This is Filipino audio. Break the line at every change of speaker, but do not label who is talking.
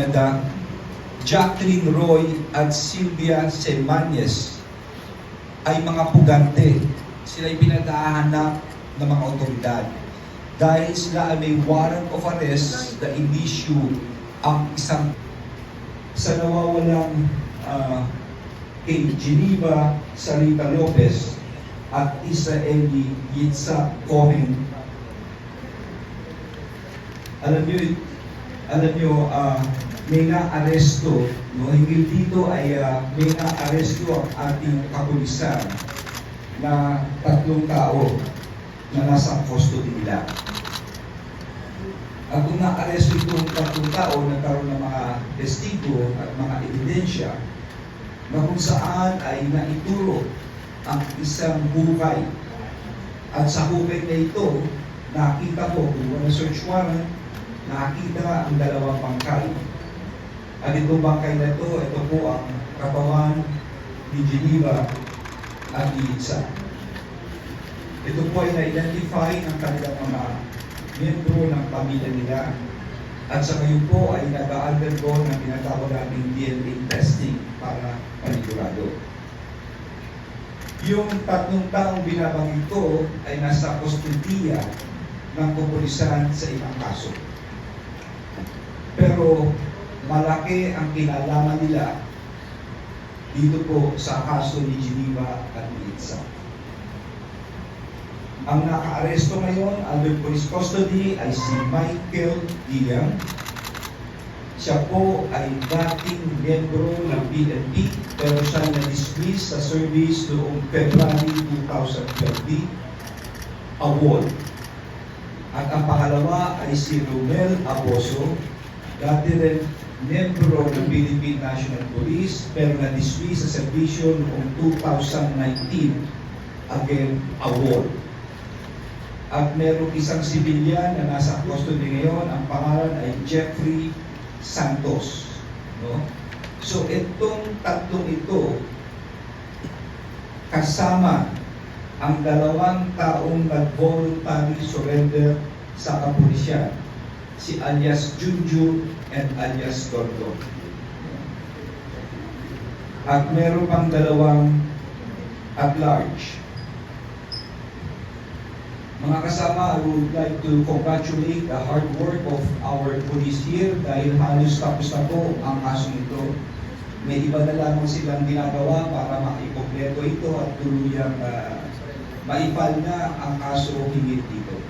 Canada, Jacqueline Roy at Sylvia Semanyes ay mga pugante. Sila ay pinaghahanap ng mga otoridad. Dahil sila ay may warrant of arrest na in-issue ang isang sa nawawalang ah, kay Geneva Sarita Lopez at Israeli Yitzhak Cohen. Alam niyo, alam niyo, ah, may na-aresto, no? Hinggil dito ay ah, may na-aresto ang ating kapulisan na tatlong tao na nasa custody nila. At kung na-aresto itong tatlong tao, nagkaroon ng mga testigo at mga ebidensya na kung saan ay naituro ang isang hukay. At sa hukay na ito, nakita ko, kung wala search warrant, nakita ang dalawang bangkay. At itong bangkay na ito, ito po ang katawan ni Geneva at ni Itza. Ito po ay na-identify ng kanilang mga miyembro ng pamilya nila. At sa ngayon po ay nag-undergo ng tinatawag nating DNA testing para panigurado. Yung tatlong taong binabanggit ko ay nasa kustudiya ng kapulisan sa ibang kaso. Pero malaki ang kinalaman nila dito po sa kaso ni Geneva at ni Itza. Ang naka-aresto ngayon under police custody ay si Michael Diang. Siya po ay dating miyembro ng PNP pero siya na-dismiss sa service noong February 2020 award. At ang pangalawa ay si Romel Aboso, dati rin miyembro ng Philippine National Police pero na-dismiss sa servisyo noong 2019 again award. At merong isang sibilyan na nasa custody ngayon, ang pangalan ay Jeffrey Santos. No? So itong tatlong ito, kasama ang dalawang taong nag-voluntary surrender sa kapulisyan, si alias Junjun and alias Gordo. At meron pang dalawang at large. Mga kasama, I would like to congratulate the hard work of our police here dahil halos tapos na po ang kaso ito. May iba na lamang silang ginagawa para maikompleto ito at tuluyang uh, maipal na ang kaso hingit dito.